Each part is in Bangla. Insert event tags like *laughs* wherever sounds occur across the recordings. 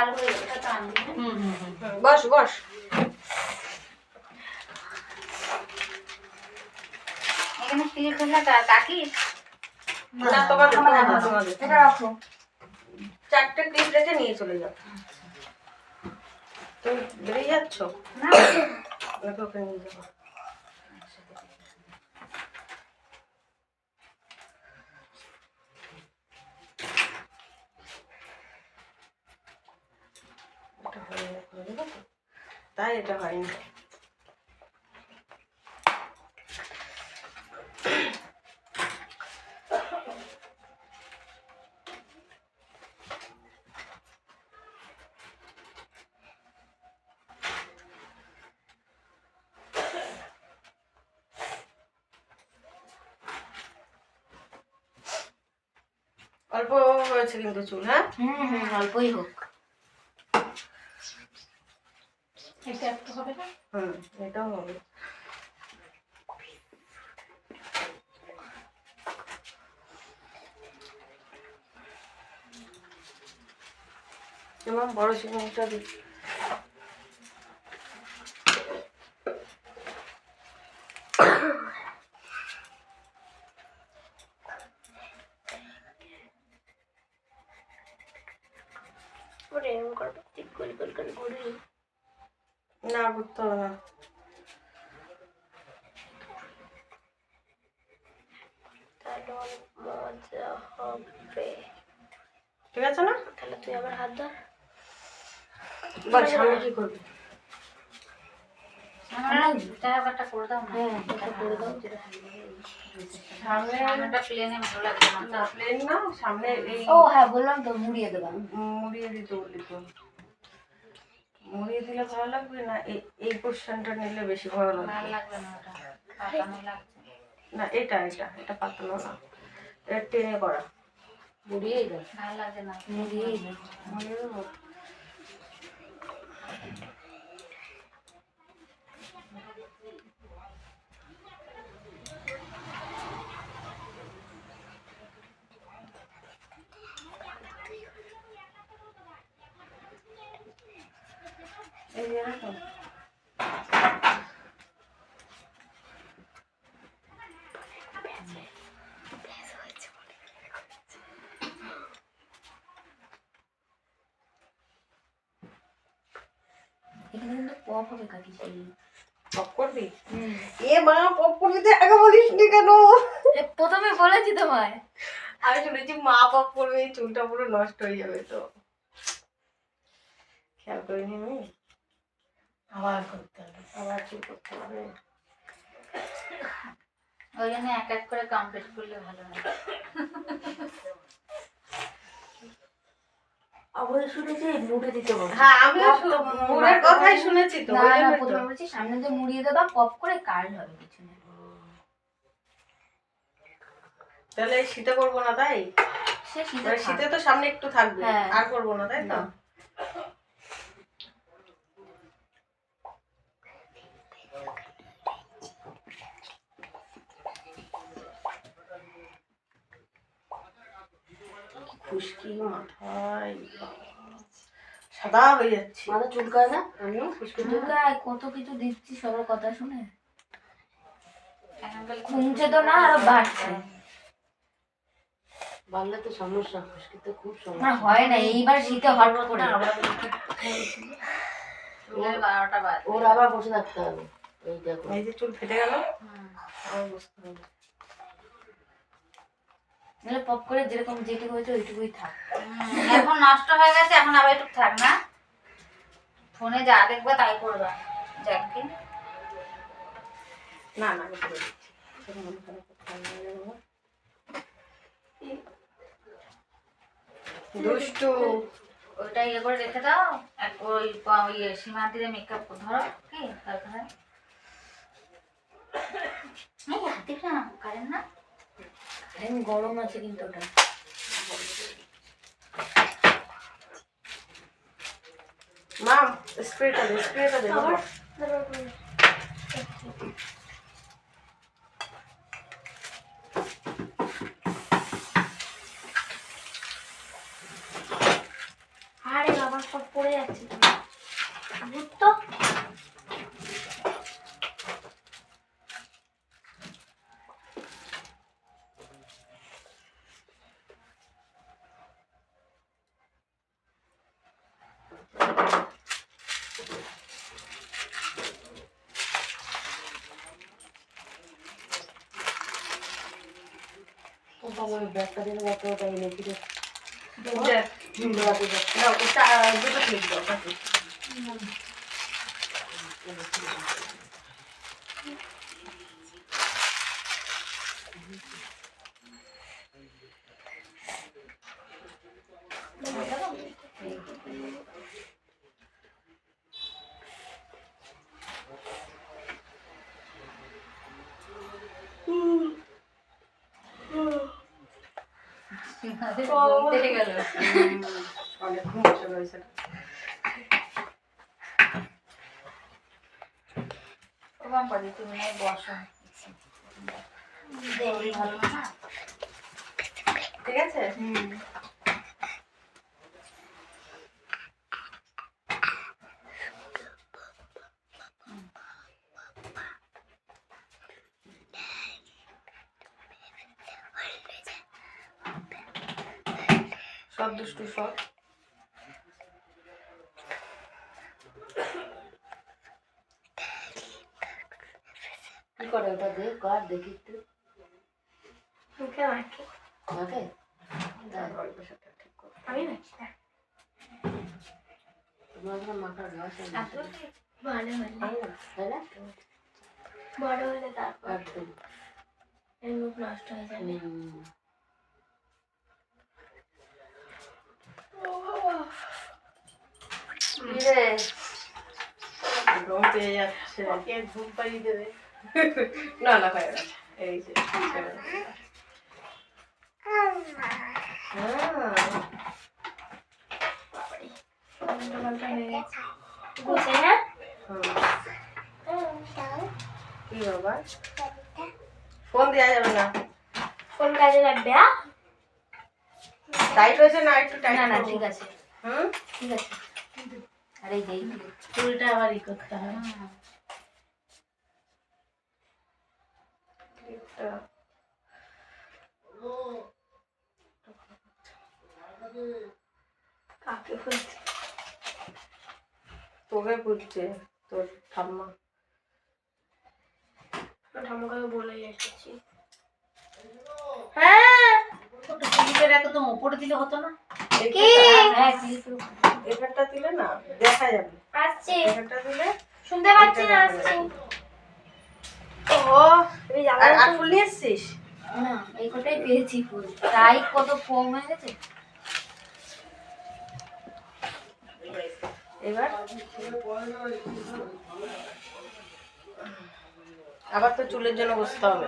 চালু হয়ে গেছে তো আনবি না? হুম হুম হুম হুম, বস বস এখানে ক্লিপ হলে কাকিস না আমার তোমাদের, এটা রাখো চারটে ক্লিপ রেখে নিয়ে চলে যাও তুমি বেরিয়ে যাচ্ছ না ওকে নিয়ে যাব এটা হয়ে গেছে, বুঝলে তো? তাই এটা হয়নি। অল্প হয়েছে কিন্তু চুল হ্যাঁ? হুম হুম অল্পই হোক। এটা একটু হবে না? হুম। এটাও হবে। যেমন বড় চিকেনটা দিই ওরে এরকম করে ঠিক গোল গোল করে ঘুরি না করতে হবে না মজা হবে ঠিক আছে না? তাহলে তুই আবার হাত ধর। বল সামনে কি করবি? হ্যাঁ, সামনে সামনেটা প্লেনে ভালো লাগবে না। প্লেন না সামনে এই ও হ্যাঁ বললাম তো মুড়িয়ে দেবা। মুড়িয়ে দিতে বললি তো। মুড়িয়ে দিলে ভালো লাগবে না? এই এই পোর্শনটা নিলে বেশি ভালো লাগবে? ভালো লাগবে না এটা এটা এটা পাতলো না। এটা টেনে করা। মুড়িয়েই দাও ভালো লাগে না মুড়িয়েই দাও এখানে কিন্তু পপ হবে কাকি সেই পপ করবি। এ মা পপ করবি। তুই আগে বলিস নি কেন? প্রথমে বলেছি তোমায় আমি শুনেছি মা পপ করবে চুলটা পুরো নষ্ট হয়ে যাবে তো। খেয়াল করিনি আমি? আবার করতে হবে আবার চুল করতে হবে? ওই জন্য এক এক করে কমপ্লিট করলে ভালো হয়। আবার শুনেছি মুড়ে দিতে হবে হ্যাঁ আমিও মুড়ের কথাই শুনেছি তো না না প্রথমে বলছি সামনে দিয়ে মুড়িয়ে দেবা পপ করে কার্ল হবে তাহলে শীতে করব না তাই? সে শীতে মানে শীতে তো সামনে একটু থাকবে হ্যাঁ। আর করব না তাই তো? খুশকি মাথায় সাদা হয়ে যাচ্ছে। মাথা চুলকায় না? আমিও চুলকায় কত কিছু দিচ্ছি সবার কথা শুনে। কমছে তো না আরও বাড়ছে। বাড়লে তো সমস্যা ফুসকিতে খুব না হয় না এইবার শীতে হট করে। ওর আবার বসে থাকতে হবে। এই দেখো। এই যে চুল ফেটে গেল। বুঝতে হবে। নাহলে পপ করে যেরকম যেটুকু হয়েছে ওইটুকুই থাক। এখন নষ্ট হয়ে গেছে এখন আবার একটু থাক না? ফোনে যা দেখবে তাই করবা। যাকে না না? দুষ্টু। ওইটা ইয়ে করে রেখে দাও। এক ওই ইয়ে সীমান্তিতে মেকআপ ধরো কি? তারপরে। না? গরম আছে কিন্তু ওটা। মাম স্প্রেটা দে স্প্রেটা দে আরে বাবা, সব পড়ে যাচ্ছে। তো। ওটা আমার ব্যাগটা দিলে ব্যাগটা ওটা এনেছি রে দেখ, ঝুমকো রাতে ব্যাগ। না, ওটা দুটো clip দাও, ওটা clip। বলতে গেল হুম, অনেকক্ষণ বসে রয়েছে ও বাম্পাদি তুমি নাই বসো। ঠিক আছে? হুম। সব দুষ্টু সব। কি করে ওটা দে কার দেখি একটু। মুখে। মাখি? করো। আমি নাকি তোমার ওখানে মাখার ঘাস ভালো হলে। না? বড় হলে তারপর এর মুখ নষ্ট হয়ে যাবে হুম। কি রে ঘুম পেয়ে যাচ্ছে কে ঘুম পাড়িয়ে দেবে না না হয়ে এই যে। হ্যাঁ ফোন দেওয়া যাবে না। কোন কাজে লাগবে আ? টাইট হয়েছে না একটু টাইট না না ঠিক আছে। হুম? ঠিক আছে। আরে এই চুলটা আবার ই করতে হবে। কাকে বলছে? তোকে বুঝছে তোর ঠাম্মা। ঠাম্মাকে বলে এসেছি হ্যাঁ? উপরে দিলে হতো না? কি? হ্যাঁ দিলে না দেখা যাবে। আসছি। দিলে শুনতে পাচ্ছি না আসছি। ও আর ফুল নিয়ে এসছিস? না এই কটাই পেয়েছি ফুল। তাই কত কম হয়ে গেছে? এবার? আবার তো চুলের জন্য বসতে হবে।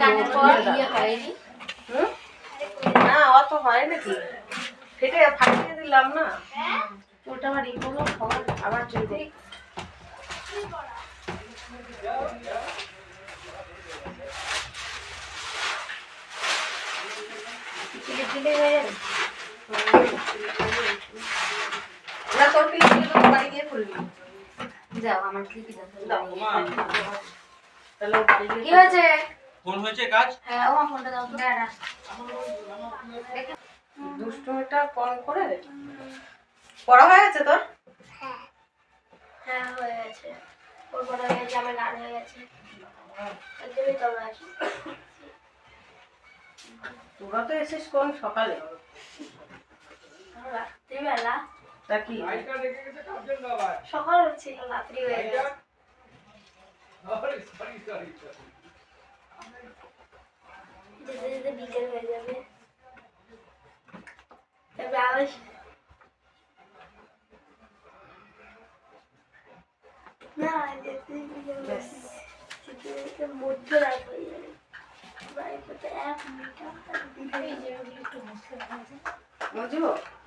কানের পর ইয়ে হয়নি। হুম? অত হয় নাকি? ফেটে ফাটিয়ে দিলাম না? ওটা আমার করল খবর আবার চুল দিই ক্লিপ দিলে হয়ে না তোর কি তো বাড়ি গিয়ে খুলবি। যাও আমার দাও। কি হয়েছে? ফোন হয়েছে কাজ? হ্যাঁ ও আমার ফোনটা দাও তো। দুষ্টুমিটা কম করে? পড়া হয়ে গেছে তোর? হ্যাঁ। হয়ে গেছে। ওর বড় হয়ে গেছে আমার লাল হয়ে গেছে। এর তোমরা আসি তোরা তো এসিস কোন সকালে? রাত্রিবেলা। তা কি? সকাল ছিল রাত্রি হয়ে গেছে। যেতে যেতে বিকেল হয়ে যাবে।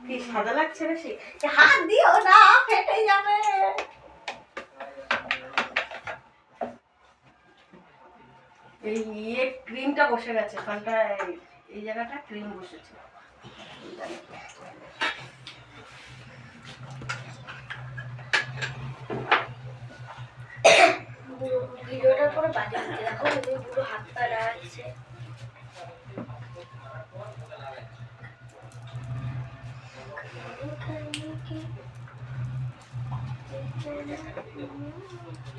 কি সাদা লাগছে বেশি হাত দিও না ফেটে যাবে এই ইয়ে ক্রিমটা বসে গেছে ওখানটা এই জায়গাটা ক্রিম বসেছে। ভিডিওটার পরে হাত পা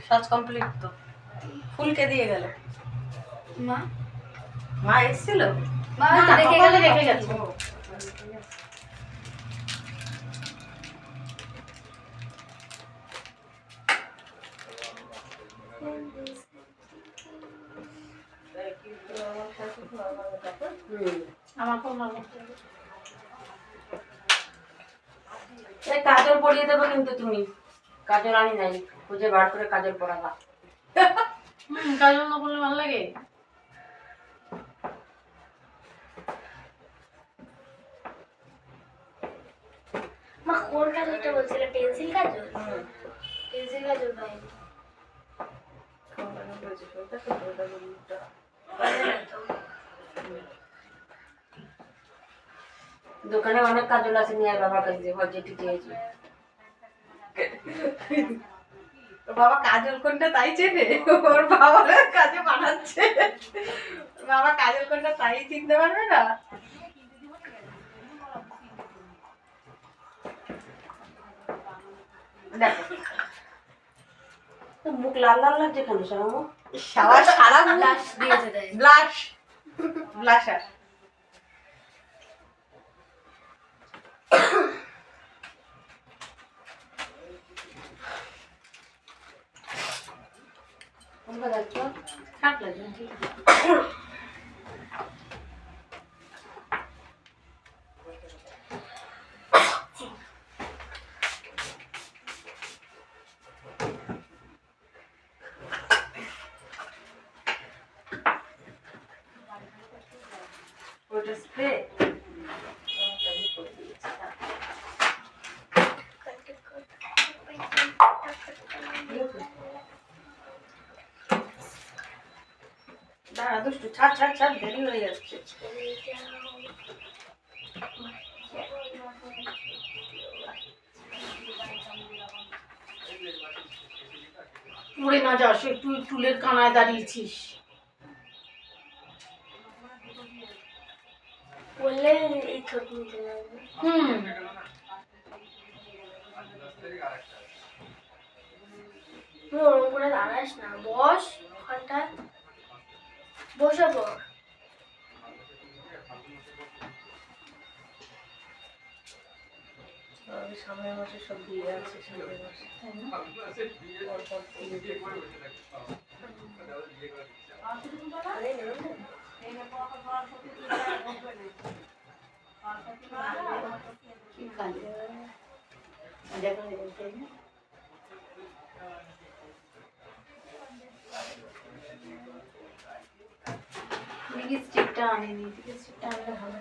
সাজ কমপ্লিট তো। ফুলকে দিয়ে গেল। মা? মা এসেছিল? মা গেলে রেখে গেছে। এই কাজল পরিয়ে দেবো কিন্তু তুমি। কাজল আনি নাই। খুঁজে বার করে কাজল পরাবা। কাজল না বললে ভালো লাগে? কোন কাজলটা বলছিলে পেন্সিল কাজল? পেন্সিল কাজল পাইনি দোকানে অনেক কাজল আছে নিয়ে বাবার কাছে যে যেটি চেয়েছি বাবা কাজল কোনটা তাই চেনে? ওর বাবা কাজে বানাচ্ছে। বাবা কাজল কোনটা তাই চিনতে পারবে না? দেখো। মুখ লাল লাল লাগছে কেন সারামো? সারা সারা লাশ দিয়েছে দেয় ব্লাশ ব্লাশার দেখছ খারাপ লাগে না, ঠিক আছে। ওটা স্প্রে দাঁড়া দুষ্টু ছাড় ছাড় ছাড় দেরি হয়ে যাচ্ছে। পড়ে না যাস একটু চুলের কানায় দাঁড়িয়েছিস। হুম। তুই ওরকম করে দাঁড়াস না বস ওখানটা বসে আমি সামনের মাসে সব দিয়ে আছে সামনের মাসে। কি কাজ মজা করে না লিপস্টিকটা আনিনি লিপস্টিকটা আনলে ভালো।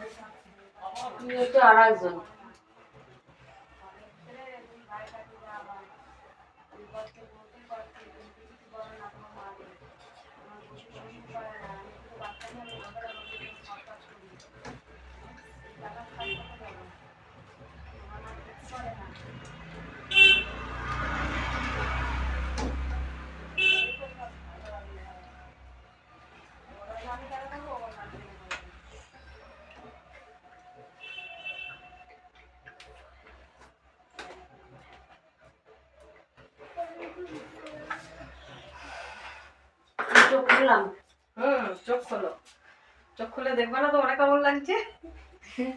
তুমি হচ্ছে আর একজন চোখ খুললাম হুম চোখ খোলো। চোখ খুলে দেখবে না তোমার কেমন লাগছে? *laughs*